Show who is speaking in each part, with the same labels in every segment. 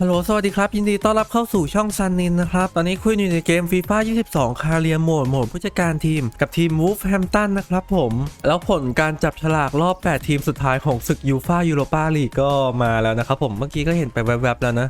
Speaker 1: ฮัลโหล สวัสดีครับ ยินดีต้อนรับเข้าสู่ช่องซันนินนะครับ ตอนนี้คุยอยู่ในเกมฟีฟ่า22 คาเรียโหมด โหมดผู้จัดการทีม กับทีมวูฟแฮมตันนะครับผม แล้วผลการจับฉลากรอบ 8 ทีมสุดท้ายของศึกยูฟ่ายูโรปาลีกก็มาแล้วนะครับผม เมื่อกี้ก็เห็นไปแวบๆแล้วนะ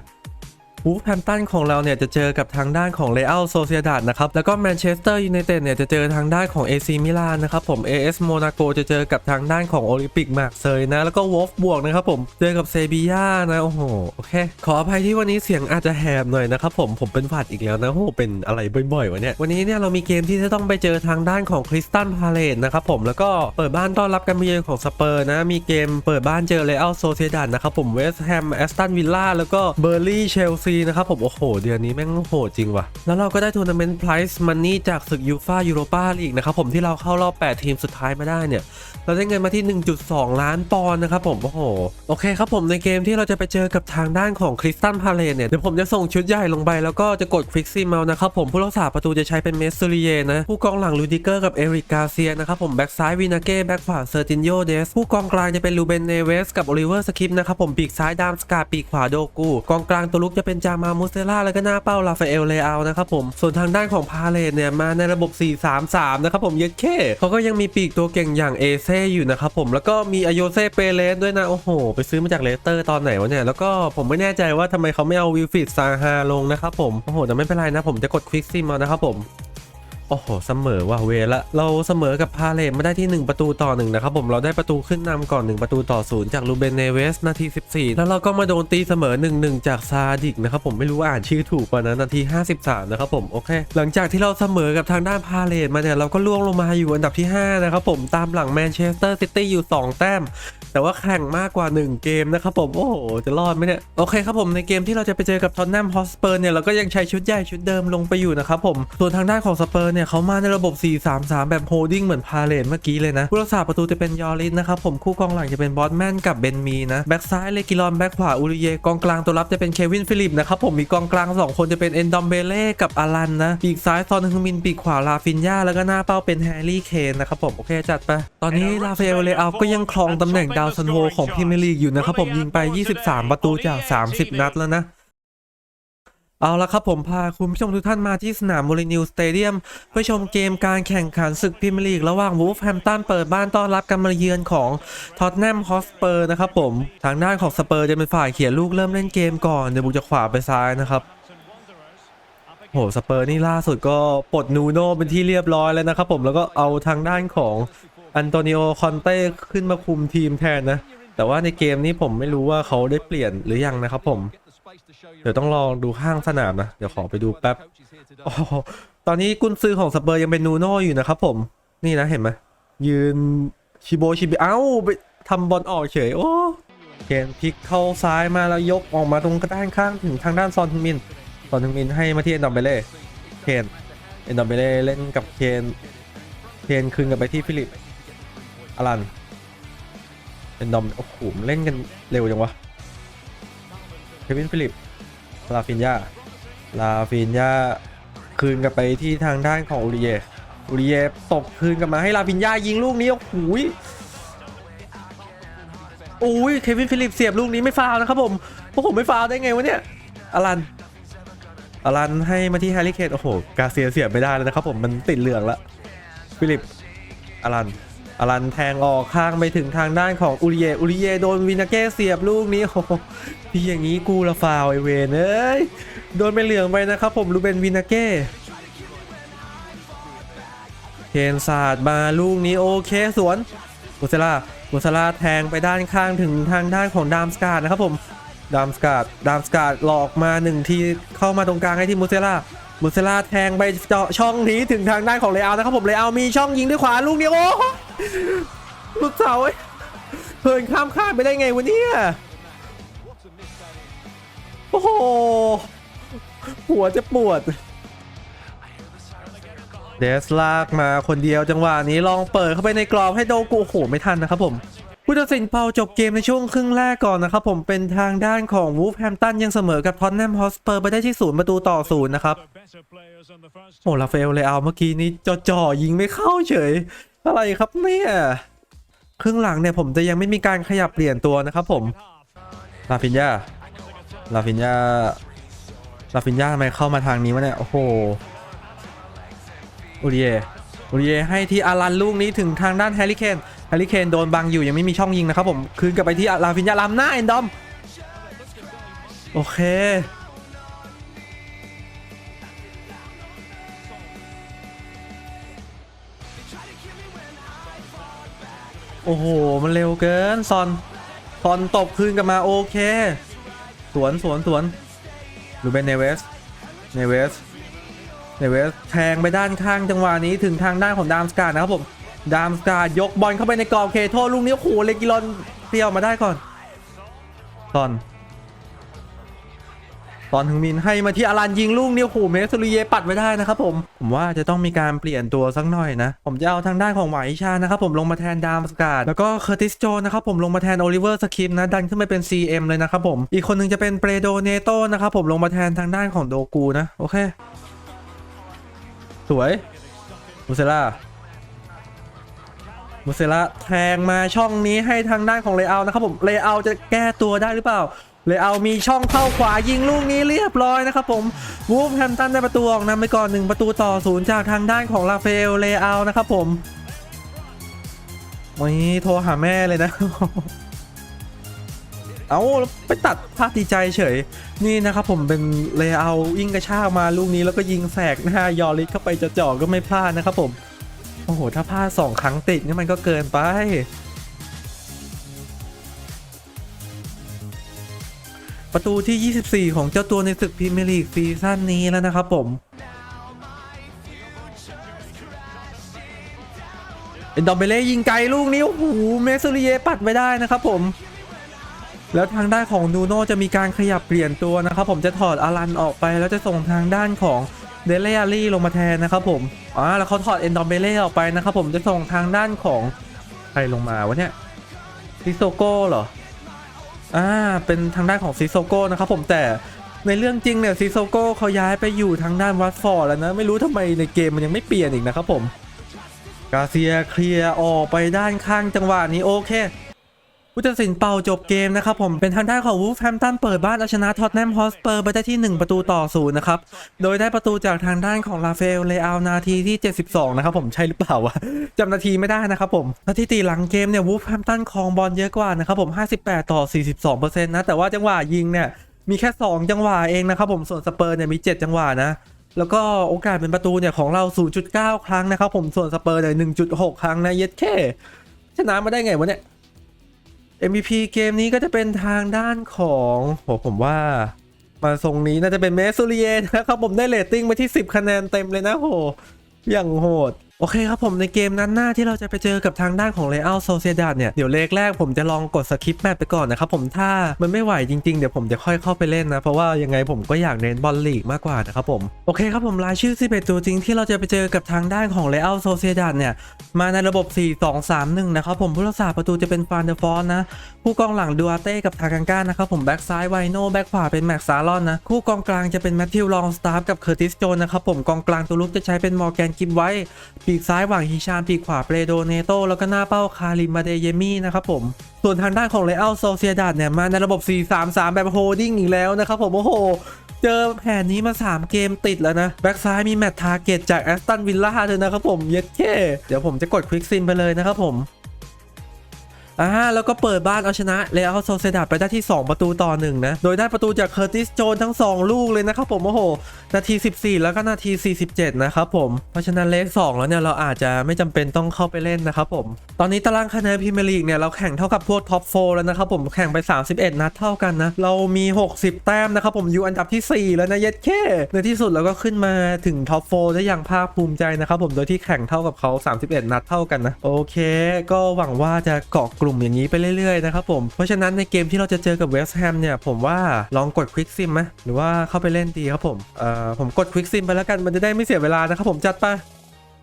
Speaker 1: วูฟแฮมตันของเราเนี่ยจะเจอกับทางด้านของเรอัลโซเซียดาดนะครับ แล้วก็แมนเชสเตอร์ยูไนเต็ดเนี่ยจะเจอทางด้านของ AC มิลานนะครับผม AS โมนาโกจะเจอกับทางด้านของโอลิมปิกมาร์เซยนะ แล้วก็วอฟบวกนะครับผม เจอกับเซบีย่านะ โอ้โห โอเค ขออภัยที่วันนี้เสียงอาจจะแหบหน่อยนะครับผมผมเป็นหวัดอีกแล้วนะโอ้โหเป็นอะไรบ่อยๆวะเนี่ยวันนี้เนี่ยเรามีเกมที่จะต้องไปเจอทางด้านของคริสตันพาเลตนะครับผมแล้วก็เปิดบ้านต้อนรับการมาเยือนของสเปอร์นะมีเกมเปิดบ้านเจอเรอัลโซเซียดาดนะครับผมเวสต์แฮมแอสตันวิลล่าแล้วก็เบอร์ลี่เชลซีนะครับผม โอ้โห เดือนนี้แม่งโหดจริงว่ะ แล้วเราก็ได้ทัวร์นาเมนต์ไพรส์มันนี่จากศึกยูฟ่ายูโรปาลีกนะครับผมที่เราเข้ารอบ 8 ทีมสุดท้ายมาได้เนี่ย เราได้เงินมาที่ 1.2 ล้านปอนด์นะครับผม โอ้โห โอเคครับผมในเกมที่เราจะไปเจอกับทางด้านของคริสตันพาเลนเนี่ย เดี๋ยวผมจะส่งชุดใหญ่ลงไปแล้วก็จะกดควิกซี่เมานะครับผมผู้รักษาประตูจะใช้เป็นเมสซูริเยนะผู้กองหลังลูดิเกอร์กับเอริกกาเซียนะครับผมแบ็กซ้ายวินาเก้แบ็กขวาเซอร์ตินโยเดสผู้กองกลางจะเป็นลูเบนเนเวสกับโอลิเวอร์สคิปนะครับผมปีกซ้ายดามสกาปีกขวาโดกูกองกลางตัวลุกจะเป็นจามามุสเซล่าแล้วก็หน้าเป้าลาฟาเอลเลอานะครับผม ส่วนทางด้านของพาเลนเนี่ยมาในระบบ 4-3-3 นะครับผมเย็ดเค่เขาก็ยังมีปีกตัวเก่งอย่างเอเซ่อยู่นะครับผมแล้วก็มีอโยเซ่เปเรสด้วยนะ โอ้โห ไปซื้อมาจากเลสเตอร์ตอนไหนวะเนี่ย แล้วก็ผมไม่แน่ใจว่าทำไมเขาไม่เอาวิลฟิดซาฮาลงนะครับผม โอ้โหแต่ไม่เป็นไรนะผมจะกดควิกซิมเอานะครับผม โอ้โห เสมอว่ะเวละ เราเสมอกับพาเลตมาได้ที่ 1 ประตูต่อ1นะครับผมเราได้ประตูขึ้นนำก่อน 1 ประตูต่อ0จากลูเบนเนเวสนาที 14 แล้วเราก็มาโดนตีเสมอ 1-1 จากซาดิกนะครับผมไม่รู้อ่านชื่อถูกป่ะนะนาที 53 นะครับผมโอเค หลังจากที่เราเสมอกับทางด้านพาเลตมาเนี่ยเราก็ล่วงลงมาอยู่อันดับที่ 5 นะครับผมตามหลังแมนเชสเตอร์ซิตี้อยู่ 2 แต้ม แต่ว่าแข่งมากกว่า 1 เกมนะครับผมโอ้โหจะรอดไหมเนี่ยโอเคครับผมในเกมที่เราจะไปเจอกับทอนแนมฮอสเปอร์เนี่ยเราก็ยังใช้ชุดใหญ่ชุดเดิมลงไปอยู่นะครับผมส่วนทางด้านของสเปอร์เนี่ยเขามาในระบบ 4-3-3 แบบโฮดดิ้งเหมือนพาเลนเมื่อกี้เลยนะผู้รักษาประตูจะเป็นยอริสนะครับผมคู่กองหลังจะเป็นบอสแมนกับเบนมีนะแบ็กซ้ายเลกิลอนแบ็กขวาอูริเยกองกลางตัวรับจะเป็นเควินฟิลิปนะครับผมมีกองกลางสองคนจะเป็นเอนดอมเบเล่กับอารันนะปีกซ้ายซอนฮึงมินปีกขวาลาฟินยาแล้วก็หน้าเป้าเป็นแฮร์รี่เคนนะครับผมโอเคจัดไปตอนนี้ลาเฟลเลอาก็ยังครองตำแหน่งดาวซันโวของพรีเมียร์ลีกอยู่นะครับผมยิงไป 23 ประตูจาก 30 นัดแล้วนะ เอาละครับผมพาคุณผู้ชมทุกท่านมาที่สนามโมลินิวสเตเดียมเพื่อชมเกมการแข่งขันศึกพรีเมียร์ลีกระหว่างวูฟแฮมตันเปิดบ้านต้อนรับการมาเยือนของท็อตแนมฮอสเปอร์นะครับผมทางด้านของสเปอร์จะเป็นฝ่ายเขียนลูกเริ่มเล่นเกมก่อนเดี๋ยวบุกจะขวาไปซ้ายนะครับโหสเปอร์นี่ล่าสุดก็ปลดนูโน่เป็นที่เรียบร้อยแล้วนะครับผมแล้วก็เอาทางด้านของอันโตนิโอคอนเต้ขึ้นมาคุมทีมแทนนะแต่ว่าในเกมนี้ผมไม่รู้ว่าเขาได้เปลี่ยนหรือยังนะครับผม เดี๋ยวต้องลองดูข้างสนามนะ เดี๋ยวขอไปดูแป๊บโอ้โหตอนนี้กุนซือของสเปอร์ยังเป็นนูโน่อยู่นะครับผม นี่นะเห็นไหมยืนชิโบชิบิเอ้าไปทำบอลออกเฉย โอ้เคนพลิกเข้าซ้ายมาแล้วยกออกมาตรงด้านข้างถึงทางด้านซอนทึงมิน ซอนทึงมินให้มาที่เอ็นดอมเบเล่ เคน เอ็นดอมเบเล่เล่นกับเคน เคนคืนกลับไปที่ฟิลิป อลัน เอ็นดอม โอ้โหเล่นกันเร็วจังวะ เควินฟิลิป ลาฟินยา ลาฟินยา คืนกลับไปที่ทางด้านของอูริเยอูริเยตบคืนกลับมาให้ลาฟินยายิงลูกนี้ โอ้โหยโอ้ย เควินฟิลิปเสียบลูกนี้ไม่ฟาวนะครับผมพวกผมไม่ฟาวได้ไงวะเนี่ย อลัน อลันให้มาที่แฮร์รี่เคนโอ้โห กาเซียเสียบไม่ได้แล้วนะครับผม มันติดเหลืองละ ฟิลิป อลัน อลันแทงออกข้างไปถึงทางด้านของอูริเยอูริเยโดนวินาเก้เสียบลูกนี้โอ้พี่อย่างนี้กูละฟาวไอเวนเอ้ยโดนไปเหลืองไปนะครับผมรูเบนวินาเก้เคนศาสตร์มาลูกนี้โอเคสวนกุเซล่ากุเซล่าแทงไปด้านข้างถึงทางด้านของดามสกาดนะครับผมดามสกาดดามสกาดหลอกมาหนึ่งทีเข้ามาตรงกลางให้ที่มูเซล่ามูเซล่าแทงไปเจาะช่องนี้ถึงทางด้านของเลอานะครับผมเลอามีช่องยิงด้วยขวาลูกนี้โอ้ หลุดเสาเว้ยเพิ่นข้ามข้ามไปได้ไงวะเนี่ยโอ้โห หัวจะปวด เดสลากมาคนเดียวจังหวะนี้ลองเปิดเข้าไปในกรอบให้โดกูโอ้โห ไม่ทันนะครับผมผู้ตัดสินเป่าจบเกมในช่วงครึ่งแรกก่อนนะครับผมเป็นทางด้านของวูฟแฮมตันยังเสมอกับท็อตแนมฮอสเปอร์ไปได้ที่ศูนย์ประตูต่อศูนย์นะครับโอ้ลาเฟลเลยเอาเมื่อกี้นี้จ่อๆยิงไม่เข้าเฉย อะไรครับเนี่ยครึ่งหลังเนี่ยผมจะยังไม่มีการขยับเปลี่ยนตัวนะครับผมลาฟินยาลาฟินยาลาฟินยาทำไมเข้ามาทางนี้วะเนี่ย โอ้โหอูริเยอูริเยให้ที่อารันลูกนี้ถึงทางด้านแฮร์รี่เคน แฮร์รี่เคนโดนบังอยู่ยังไม่มีช่องยิงนะครับผม คืนกลับไปที่ลาฟินยาลำหน้าเอนดอม โอเค โอ้โห มันเร็วเกินซอนซอนตบคืนกลับมาโอเค สวนสวนสวนลูเบนเนเวส เนเวส เนเวสแทงไปด้านข้างจังหวะนี้ถึงทางด้านของดามสการนะครับผม ดามสการยกบอลเข้าไปในกรอบเคโทษลูกนี้โอ้โหเลกิลอนเตี้ยวมาได้ก่อนซอน ตอนถึงมินให้มาที่อารันยิงลูกนี้โอ้โหเมสซูริเยปัดไว้ได้นะครับผม ผมว่าจะต้องมีการเปลี่ยนตัวสักหน่อยนะ ผมจะเอาทางด้านของหวายชานะครับผมลงมาแทนดามสกาดแล้วก็เคอร์ติสโจนะครับผมลงมาแทนโอลิเวอร์สคิมนะดันขึ้นไปเป็น CM เลยนะครับผมอีกคนหนึงจะเป็นเปรโดเนโตนะครับผมลงมาแทนทางด้านของโดกูนะโอเค สวยมูเซล่ามูเซล่าแทงมาช่องนี้ให้ทางด้านของเลอานะครับผมเลอาจะแก้ตัวได้หรือเปล่า เลยเอามีช่องเข้าขวายิงลูกนี้เรียบร้อยนะครับผมวูฟแฮมตันได้ประตูออกนำไปก่อนหนึ่งประตูต่อศูนย์จากทางด้านของลาเฟลเลอานะครับผมวันนี้โทรหาแม่เลยนะ เอาไปตัดภาพดีใจเฉย นี่นะครับผมเป็นเลอายิงกระชากมาลูกนี้แล้วก็ยิงแสกหน้ายอริสเข้าไปจะเจาะก็ไม่พลาดนะครับผม โอ้โห ถ้าพลาดสองครั้งติดนี่มันก็เกินไป ประตูที่ 24 ของเจ้าตัวในศึกพรีเมียร์ลีกซีซั่นนี้แล้วนะครับผมเอ็นดอมเบเล่ยิงไกลลูกนี้โอ้โหเมสซูริเยปัดไม่ได้นะครับผม แล้วทางด้านของนูโน่จะมีการขยับเปลี่ยนตัวนะครับผมจะถอดอารันออกไป แล้วจะส่งทางด้านของเดเลอารี่ลงมาแทนนะครับผมอ่าแล้วเขาถอดเอนดอมเบเล่ออกไปนะครับผมจะส่งทางด้านของใครลงมาวะเนี่ยซิโซโก้เหรอ อ่าเป็นทางด้านของซิโซโก้นะครับผมแต่ในเรื่องจริงเนี่ยซิโซโก้เขาย้ายไปอยู่ทางด้านวัตฟอร์ดแล้วนะ ไม่รู้ทำไมในเกมมันยังไม่เปลี่ยนอีกนะครับผม กาเซียเคลียร์ออกไปด้านข้างจังหวะนี้โอเค ผู้ตัดสินเป่าจบเกมนะครับผมเป็นทางด้านของวูฟแฮมตันเปิดบ้านเอาชนะท็อตแนมฮอสเปอร์ไปได้ที่ 1 ประตูต่อศูนย์นะครับ โดยได้ประตูจากทางด้านของลาเฟลเลอานาทีที่ 72 นะครับผมใช่หรือเปล่าวะจำนาทีไม่ได้นะครับผมสถิติหลังเกมเนี่ยวูฟแฮมตันครองบอลเยอะกว่านะครับผม 58 ต่อ 42%นะแต่ว่าจังหวะยิงเนี่ยมีแค่ 2 จังหวะเองนะครับผมส่วนสเปอร์เนี่ยมี 7 จังหวะนะแล้วก็โอกาสเป็นประตูเนี่ยของเรา 0.9 ครั้งนะครับผมส่วนสเปอร์เนี่ย1.6 ครั้งนะเย็ดแค่ชนะมาได้ไงวะเนี่ย MVP เกมนี้ก็จะเป็นทางด้านของโหผมว่า มาทรงนี้น่าจะเป็นเมสซูเรียนะครับผมได้เรตติ้งมาที่ 10 คะแนนเต็มเลยนะโหอย่างโหด โอเคครับผมในเกมนั้นหน้าที่เราจะไปเจอกับทางด้านของเลอัลโซเซดาดเนี่ย เดี๋ยวเลกแรกผมจะลองกดสคริปแมตไปก่อนนะครับผมถ้ามันไม่ไหวจริงๆ เดี๋ยวผมจะค่อยเข้าไปเล่นนะ เพราะว่ายังไงผมก็อยากเน้นบอลลีกมากกว่านะครับผม โอเคครับผมรายชื่อ 11 ตัวจริงที่เราจะไปเจอกับทางด้านของเลอัลโซเซดาดเนี่ยมาในระบบ 4-2-3-1 นะครับผมผู้รักษาประตูจะเป็นฟานเดอร์ฟอนนะผู้กองหลังดูอาเต้กับทากังก้านะครับผมแบ็กซ้ายไวโนแบ็กขวาเป็นแม็กซาลอนนะคู่กองกลางจะเป็นแมทธิวลองสตาร์กับเคอร์ติสโจนนะครับผมกองกลางตัวลุกจะใช้เป็นมอร์แกนกิมไว้ปีกซ้ายหว่างฮิชามปีกขวาเปโดเนโตแล้วก็หน้าเป้าคาริมมาเดเยมี่นะครับผมส่วนทางด้านของเลอัลโซเซียดาดเนี่ยมาในระบบ 4-3-3 แบบโฮดดิ้งอีกแล้วนะครับผมโอ้โหเจอแผนนี้มา 3 เกมติดแล้วนะ แบ็กซ้ายมีแมตต์ทาร์เกตจากแอสตันวิลล่าเลยนะครับผม เย็ดแค่เดี๋ยวผมจะกดควิกซิมไปเลยนะครับผม อ่าแล้วก็เปิดบ้านเอาชนะเลอัลโซเซดาไปได้ที่ 2 ประตูต่อ 1 นะ โดยได้ประตูจากเคอร์ติสโจนทั้ง 2 ลูกเลยนะครับผม โอ้โห นาที 14 แล้วก็นาที 47 นะครับผม เพราะฉะนั้นเลข2แล้วเนี่ย เราอาจจะไม่จำเป็นต้องเข้าไปเล่นนะครับผม ตอนนี้ตารางคะแนนพรีเมียร์ลีกเนี่ย เราแข่งเท่ากับพวกท็อปโฟแล้วนะครับผมแข่งไป 31 นัดเท่ากันนะ เรามี 60 แต้มนะครับผมอยู่อันดับที่ 4 แล้วนะเย็ดแค่ในที่สุดเราก็ขึ้นมาถึงท็อปโฟได้อย่างภาคภูมิใจนะครับผมโดยที่แข่งเท่ากับเขา31 นัดเท่ากันนะโอเค ก็หวังว่าจะเกาะกลุ่มอย่างนี้ไปเรื่อยๆนะครับผม เพราะฉะนั้นในเกมที่เราจะเจอกับเวสต์แฮมเนี่ยผมว่าลองกดควิกซิมไหมหรือว่าเข้าไปเล่นดีครับผมเอ่อผมกดควิกซิมไปแล้วกันมันจะได้ไม่เสียเวลานะครับผมจัดไป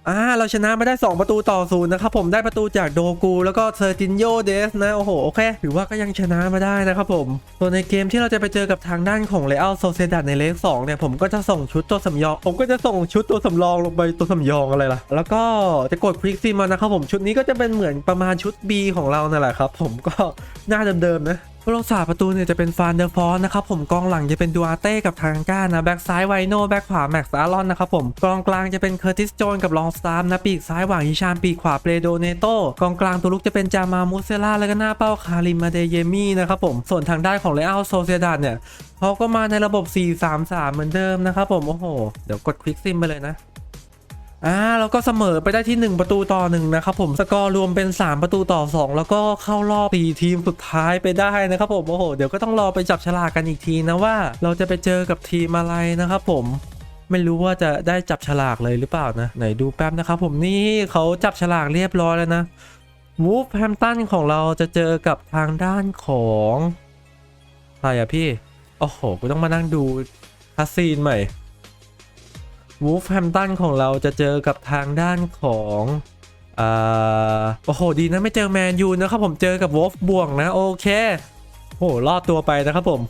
Speaker 1: อ่าเราชนะมาได้ 2 ประตูต่อศูนย์นะครับผมได้ประตูจากโดกู แล้วก็เซอร์จินโยเดสนะ โอ้โห โอเคถือว่าก็ยังชนะมาได้นะครับผมส่วนในเกมที่เราจะไปเจอกับทางด้านของเลอัลโซเซดัดในเลข2เนี่ย ผมก็จะส่งชุดตัวสำรอง ผมก็จะส่งชุดตัวสำรองลงไปตัวสำรองอะไรล่ะ แล้วก็จะกดควิกซิมมานะครับผมชุดนี้ก็จะเป็นเหมือนประมาณชุด B ของเรานั่นแหละครับผมก็หน้าเดิมๆนะ ผู้รักษาประตูเนี่ยจะเป็นฟานเดอร์ฟอนนะครับผมกองหลังจะเป็นดูอาเต้กับทางก้านะแบ็กซ้ายไวโนแบ็กขวาแม็กซ์อารอนนะครับผมกองกลางจะเป็นเคอร์ติสโจนกับลองสตาร์มนะปีกซ้ายหว่างฮิชามปีกขวาเปโดเนโตกองกลางตัวลุกจะเป็นจามามูเซล่าแล้วก็หน้าเป้าคาริมมาเดเยมี่นะครับผมส่วนทางด้านของเลอัลโซเซดานเนี่ยเขาก็มาในระบบ 4-3-3 เหมือนเดิมนะครับผมโอ้โหเดี๋ยวกดคลิกซิมไปเลยนะ อ่าแล้วก็เสมอไปได้ที่ 1 ประตูต่อหนึ่งนะครับผมสกอร์รวมเป็น 3 ประตูต่อ 2 แล้วก็เข้ารอบ4ทีมสุดท้ายไปได้นะครับผมโอ้โหเดี๋ยวก็ต้องรอไปจับฉลากกันอีกทีนะว่า เราจะไปเจอกับทีมอะไรนะครับผมไม่รู้ว่าจะได้จับฉลากเลยหรือเปล่านะ ไหนดูแป๊บนะครับผมนี่เขาจับฉลากเรียบร้อยแล้วนะวูฟแฮมตันของเราจะเจอกับทางด้านของใครอะพี่ โอ้โหกูต้องมานั่งดูคัสซีนใหม่ วูฟแฮมตันของเราจะเจอกับทางด้านของอ่าโอ้โห ดีนะไม่เจอแมนยูนะครับผมเจอกับวอฟบ่วงนะ โอเคโอ้โหรอดตัวไปนะครับผม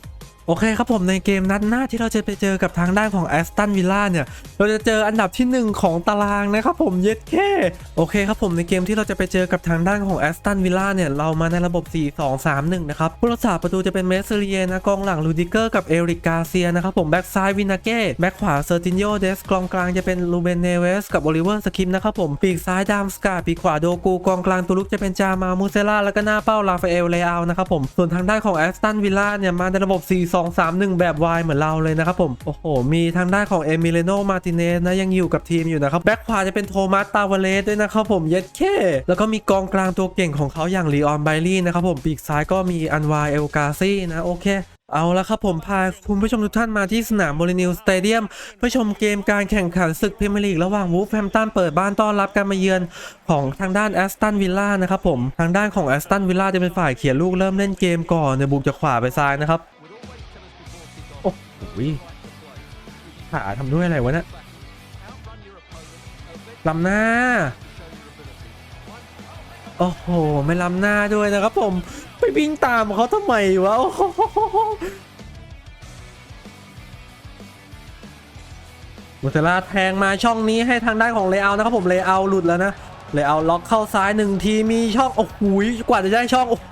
Speaker 1: โอเคครับผมในเกมนัดหน้าที่เราจะไปเจอกับทางด้านของแอสตันวิลล่าเนี่ย เราจะเจออันดับที่ 1 ของตารางนะครับผมเย็ดแค่โอเคครับผมในเกมที่เราจะไปเจอกับทางด้านของแอสตันวิลล่าเนี่ยเรามาในระบบ 4-2-3-1 นะครับผู้รักษาประตูจะเป็นเมสเซเรียนะกองหลังลูดิเกอร์กับเอริกกาเซียนะครับผมแบ็กซ้ายวินาเก้แบ็กขวาเซอร์ตินโยเดสกองกลางจะเป็นลูเบนเนเวสกับโอลิเวอร์สคิมนะครับผมปีกซ้ายดามสกาปีกขวาโดกูกองกลางตัวลุกจะเป็นจามามูเซล่าแล้วก็หน้าเป้าลาฟาเอลเลอานะครับผมส่วนทางด้านของแอสตันวิลล่าเนี่ยมาในระบบ2 3 1 แบบวายเหมือนเราเลยนะครับผมโอ้โห มีทางด้านของเอมิเลโนมาติเนสนะยังอยู่กับทีมอยู่นะครับแบ็กขวาจะเป็นโทมัสตาวเลสด้วยนะครับผมเย็ดเคแล้วก็มีกองกลางตัวเก่งของเขาอย่างลีออนไบลี่นะครับผมปีกซ้ายก็มีอันวายเอลกาซี่นะโอเคเอาละครับผมพาคุณผู้ชมทุกท่านมาที่สนามโมลินิวสเตเดียมเพื่อชมเกมการแข่งขันศึกพรีเมียร์ลีกระหว่างวูฟแฮมตันเปิดบ้านต้อนรับการมาเยือนของทางด้านแอสตันวิลล่านะครับผม ทางด้านของแอสตันวิลล่าจะเป็นฝ่ายเขียนลูกเริ่มเล่นเกมก่อนเนี่ยบุกจากขวาไปซ้ายนะครับ โอ้โหขาทำด้วยอะไรวะเนี่ยลำหน้า โอ้โห ไม่ลำหน้าด้วยนะครับผม ไปวิ่งตามเขาทำไมวะโอ้โหมุสลาแทงมาช่องนี้ให้ทางด้านของเลอานะครับผมเลอาหลุดแล้วนะเลอาล็อกเข้าซ้ายหนึ่งทีมีช่องโอ้โหกว่าจะได้ช่องโอ้โห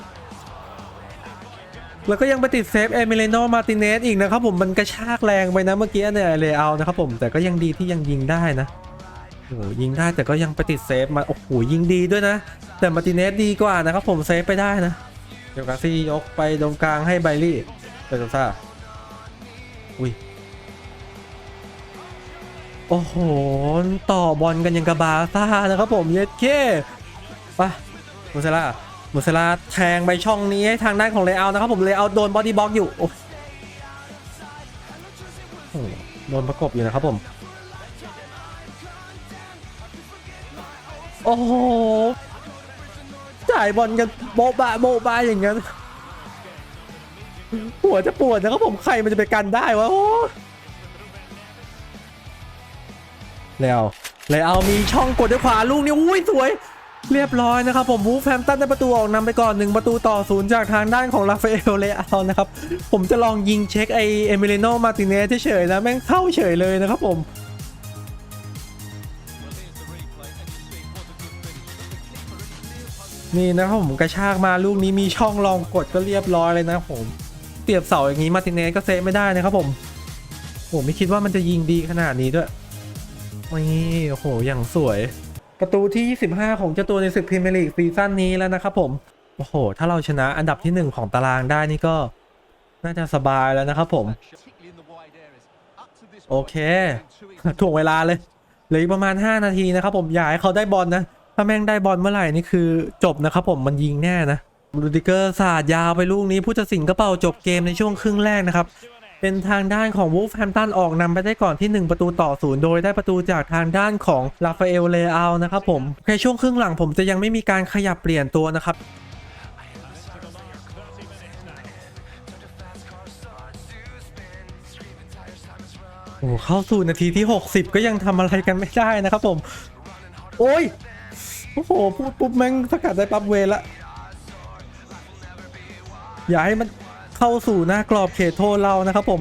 Speaker 1: แล้วก็ยังไปติดเซฟเอมิเลโนมาติเนสอีกนะครับผมมันกระชากแรงไปนะเมื่อกี้เนี่ยเลอานะครับผมแต่ก็ยังดีที่ยังยิงได้นะโอ้โหยิงได้แต่ก็ยังไปติดเซฟมาโอ้โหยิงดีด้วยนะ แต่มาติเนสดีกว่านะครับผมเซฟไปได้นะเดี๋ยวกาซี่ยกไปตรงกลางให้ไบลี่เปโซซ่าอุ้ยโอ้โห ต่อบอลกันยังกระบาซ่านะครับผมเย็ดเก้ไปมูเซล่า มูเซล่าแทงไปช่องนี้ให้ทางด้านของเลเอานะครับผมเลเอาโดนบอดี้บล็อกอยู่โอ้โหโดนประกบอยู่นะครับผม โอ้โหจ่ายบอลกันโบบะโบบะอย่างนั้นหัวจะปวดนะครับผมใครมันจะไปกันได้วะโอ้แล้วแล้วเอามีช่องกดด้วยขวาลูกนี้อุ้ยสวย เรียบร้อยนะครับผมวูฟแฮมตันได้ประตูออกนำไปก่อนหนึ่งประตูต่อศูนย์จากทางด้านของราฟาเอลเลอานะครับ ผมจะลองยิงเช็คไอเอมิเลโนมาติเนสเฉยๆนะแม่งเข้าเฉยเลยนะครับผมนี่นะครับผมกระชากมาลูกนี้มีช่องรองกดก็เรียบร้อยเลยนะผมเตียบเสาอย่างนี้มาติเนสก็เซฟไม่ได้นะครับผมผมไม่คิดว่ามันจะยิงดีขนาดนี้ด้วยนี่โอ้โหอย่างสวย ประตูที่ 25 ของเจ้าตัวในศึกพรีเมียร์ลีกซีซั่นนี้แล้วนะครับผม โอ้โห ถ้าเราชนะอันดับที่ 1 ของตารางได้นี่ก็ น่าจะสบายแล้วนะครับผม โอเคถ่วงเวลาเลยเหลืออีกประมาณ 5 นาทีนะครับผม อยากให้เขาได้บอลนะ ถ้าแม่งได้บอลเมื่อไหร่นี่คือจบนะครับผม มันยิงแน่นะรูดิเกอร์สาดยาวไปลูกนี้ผู้ตัดสินก็เป่าจบเกมในช่วงครึ่งแรกนะครับ เป็นทางด้านของวูฟแฮมตันออกนำไปได้ก่อนที่ 1 ประตูต่อศูนย์โดยได้ประตูจากทางด้านของลาฟาเอลเลอานะครับผมในช่วงครึ่งหลังผมจะยังไม่มีการขยับเปลี่ยนตัวนะครับโอ้เข้าสู่นาทีที่ 60 ก็ยังทำอะไรกันไม่ได้นะครับผม โอ้ยโอ้โหพูดปุ๊บแม่งสกัดได้ปั๊บเวละอย่าให้มัน เข้าสู่หน้ากรอบเขตโทษเรานะครับผม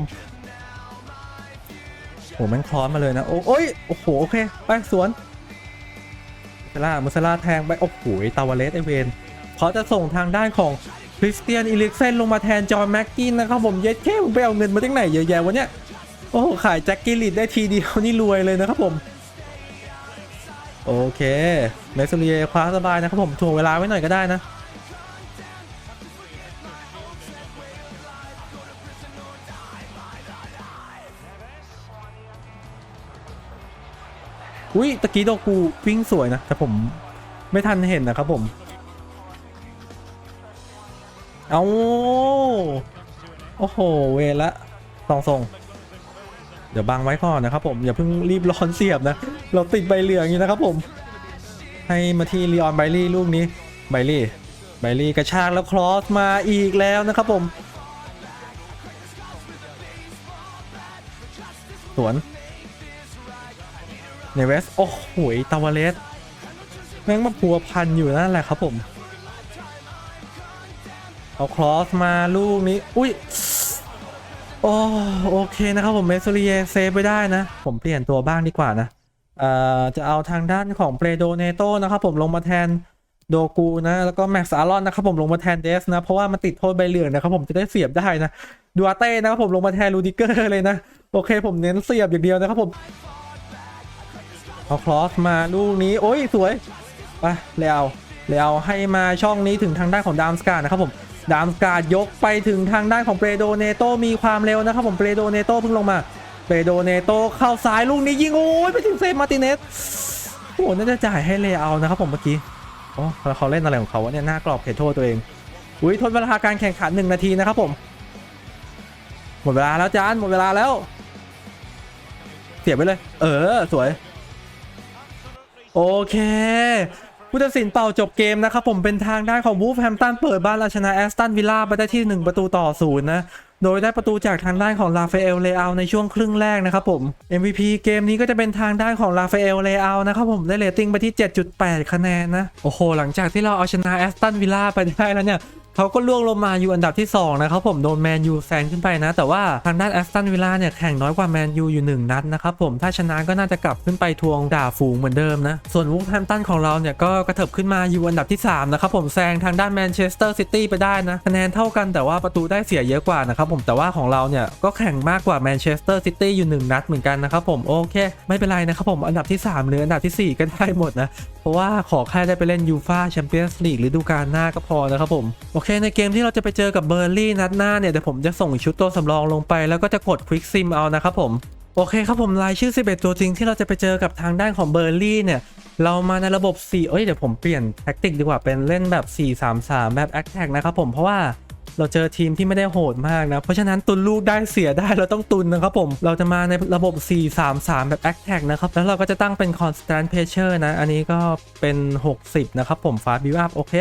Speaker 1: โอ้แม่งคล้อนมาเลยนะ โอ้ยโอ้โห โอเค ไป สวนมุสลามุสลาแทงไป โอ้โหตาวาเลสไอเวนเขาจะส่งทางด้านของคริสเตียนอีลิกเซนลงมาแทนจอห์นแม็กกินนะครับผมเย็ดแค่มึงไปเอาเงินมาจากไหนเยอะแยะวะเนี่ยโอ้โหขายแจ็คกิลลิดได้ทีเดียวนี่รวยเลยนะครับผม โอเคเมสเลียคว้าสบายนะครับผมถ่วงเวลาไว้หน่อยก็ได้นะ อุ้ยตะกี้โดกูวิ่งสวยนะ แต่ผมไม่ทันเห็นนะครับผม เอาโอ้โห เวละสองทรงเดี๋ยวบังไว้ก่อนนะครับผมอย่าเพิ่งรีบร้อนเสียบนะ เราติดใบเหลืองอยู่นะครับผม ให้มาที่ลีออนไบลี่ลูกนี้ไบลี่ไบลี่กระชากแล้วครอสมาอีกแล้วนะครับผม สวน เนเวส โอ้โหตาวาเลส แม่งมาพัวพันอยู่นั่นแหละครับผม เอาครอสมาลูกนี้ อุ้ยโอ้โอเคนะครับผมเมสโซเรียเซฟไปได้นะ ผมเปลี่ยนตัวบ้างดีกว่านะเอ่อจะเอาทางด้านของเปโดเนโตนะครับผมลงมาแทนโดกูนะ แล้วก็แม็กซ์อารอนนะครับผมลงมาแทนเดสนะ เพราะว่ามันติดโทษใบเหลืองนะครับผมจะได้เสียบได้นะดูอาเต้นะครับผมลงมาแทนลูดิเกอร์เลยนะ โอเคผมเน้นเสียบอย่างเดียวนะครับผม เอาครอสมาลูกนี้ โอ้ยสวยไปแล้วแล้วให้มาช่องนี้ถึงทางด้านของดามสกาดนะครับผมดามสกาดยกไปถึงทางด้านของเปโดเนโตมีความเร็วนะครับผมเปโดเนโตเพิ่งลงมาเปโดเนโตเข้าซ้ายลูกนี้ยิงโอ้ยไปถึงเซฟมาติเนสโอ้โหน่าจะจ่ายให้เลเอานะครับผมเมื่อกี้โอ้แล้วเขาเล่นอะไรของเขาวะเนี่ยหน้ากรอบเขตโทษตัวเองอุ้ยทดเวลาการแข่งขันหนึ่งนาทีนะครับผม หมดเวลาแล้วจานหมดเวลาแล้ว เสียบไปเลย เออ สวย โอเคผู้ตัดสินเป่าจบเกมนะครับผมเป็นทางด้านของวูฟแฮมตันเปิดบ้านราชนะแอสตันวิลล่าไปได้ที่ 1 ประตูต่อศูนย์นะ โดยได้ประตูจากทางด้านของลาฟาเอลเลอาในช่วงครึ่งแรกนะครับผม MVP เกมนี้ก็จะเป็นทางด้านของลาฟาเอลเลอานะครับผมได้เรตติ้งไปที่ 7.8 คะแนนนะ โอ้โห หลังจากที่เราเอาชนะแอสตันวิลล่าไปได้แล้วเนี่ย เขาก็ล่วงลงมาอยู่อันดับที่ 2 นะครับผมโดนแมนยูแซงขึ้นไปนะ แต่ว่าทางด้านแอสตันวิลล่าเนี่ยแข่งน้อยกว่าแมนยูอยู่ 1 นัดนะครับผมถ้าชนะก็น่าจะกลับขึ้นไปทวงด่าฝูงเหมือนเดิมนะ ส่วนวูฟแฮมตันของเราเนี่ยก็กระเถิบขึ้นมาอยู่อันดับที่3นะครับผมแซงทางด้านแมนเชสเตอร์ซิตี้ไปได้นะคะแนนเท่ากันแต่ว่าประตูได้เสียเยอะกว่านะครับผมแต่ว่าของเราเนี่ยก็แข่งมากกว่าแมนเชสเตอร์ซิตี้อยู่ 1 นัดเหมือนกันนะครับผมโอเค ไม่เป็นไรนะครับผมอันดับที่ 3 หรืออันดับทีสี่4 ก็ได้หมดนะ ราะว่าขอแค่ได้ไปเล่นยูฟาแชมเปี้ยนส์ลีกฤดูกาลหน้าก็พอนะครับผม โอเค ในเกมที่เราจะไปเจอกับเบอร์ลี่นัดหน้าเนี่ยเดี๋ยวผมจะส่งชุดตัวสำรองลงไปแล้วก็จะกดควิกซิมเอานะครับผมโอเคครับผมรายชื่อ 11 ตัวจริงที่เราจะไปเจอกับทางด้านของเบอร์ลี่เนี่ย เรามาในระบบ 4 เอ้ยเดี๋ยวผมเปลี่ยนแท็กติกดีกว่าเป็นเล่นแบบ 4-3-3 แบบแอคแท็กนะครับผมเพราะว่า เราเจอทีมที่ไม่ได้โหดมากนะ เพราะฉะนั้นตุนลูกได้เสียได้เราต้องตุนนะครับผม เราจะมาในระบบ 4-3-3 แบบ a t t a c นะครับ แล้วเราก็จะตั้งเป็น constant pressure นะ อันนี้ก็เป็น 60 นะครับผม fast build up โอเค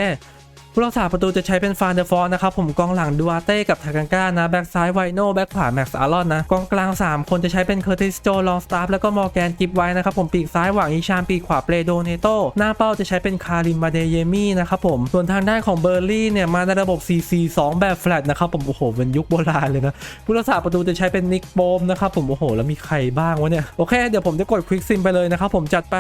Speaker 1: ผู้รักษาประตูจะใช้เป็นฟานเดอร์ฟอนนะครับผมกองหลังดูอาเต้กับทากังก้านะแบ็กซ้ายไวโน่แบ็กขวาแม็กซ์อารอนนะกองกลาง 3 คนจะใช้เป็นเคอร์ติสโจลองสตาร์แล้วก็มอร์แกนกิฟไว้นะครับผมปีกซ้ายหวังอิชานปีกขวาเปรโดเนโตหน้าเป้าจะใช้เป็นคาริมมาเดเยมี่นะครับผมส่วนทางด้านของเบอร์ลี่เนี่ยมาในระบบ 4-4-2 แบบแฟลตนะครับผมโอ้โหเป็นยุคโบราณเลยนะผู้รักษาประตูจะใช้เป็นนิกโบมนะครับผมโอ้โหแล้วมีใครบ้างวะเนี่ยโอเคเดี๋ยวผมจะกดควิกซิมไปเลยนะครับผมจัดไป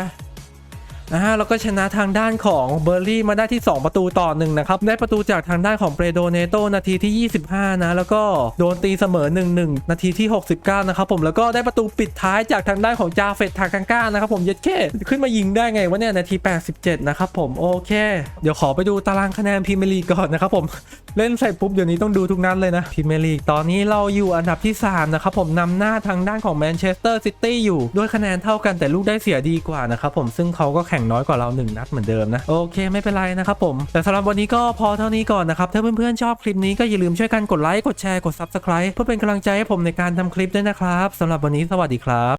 Speaker 1: นะฮะแล้วก็ชนะทางด้านของเบอร์ลี่มาได้ที่ 2 ประตูต่อหนึ่งนะครับได้ประตูจากทางด้านของเปโดเนโตนาทีที่ 25 นะ แล้วก็โดนตีเสมอ 1-1 นาทีที่ 69 นะครับผมแล้วก็ได้ประตูปิดท้ายจากทางด้านของจาเฟตทากังก้านะครับผมเย็ดแค่ขึ้นมายิงได้ไงวะเนี่ย นาที 87 นะครับผมโอเค เดี๋ยวขอไปดูตารางคะแนนพรีเมียร์ลีกก่อนนะครับผมเล่นใส่ปุ๊บเดี๋ยวนี้ต้องดูทุกนัดเลยนะพรีเมียร์ลีกตอนนี้เราอยู่อันดับที่ 3 นะครับผมนำหน้าทางด้านของแมนเชสเตอร์ซิตี้อยู่ด้วยคะแนนเท่ากันแต่ลูกได้เสียดีกว่านะครับผมซึ่งเขาก็แข่งน้อยกว่าเรา1นัดเหมือนเดิมนะโอเคไม่เป็นไรนะครับผม แต่สำหรับวันนี้ก็พอเท่านี้ก่อนนะครับถ้าเพื่อนๆชอบคลิปนี้ก็อย่าลืมช่วยกันกดไลค์กดแชร์กด Subscribe เพื่อเป็นกำลังใจให้ผมในการทำคลิปด้วยนะครับสำหรับวันนี้สวัสดีครับ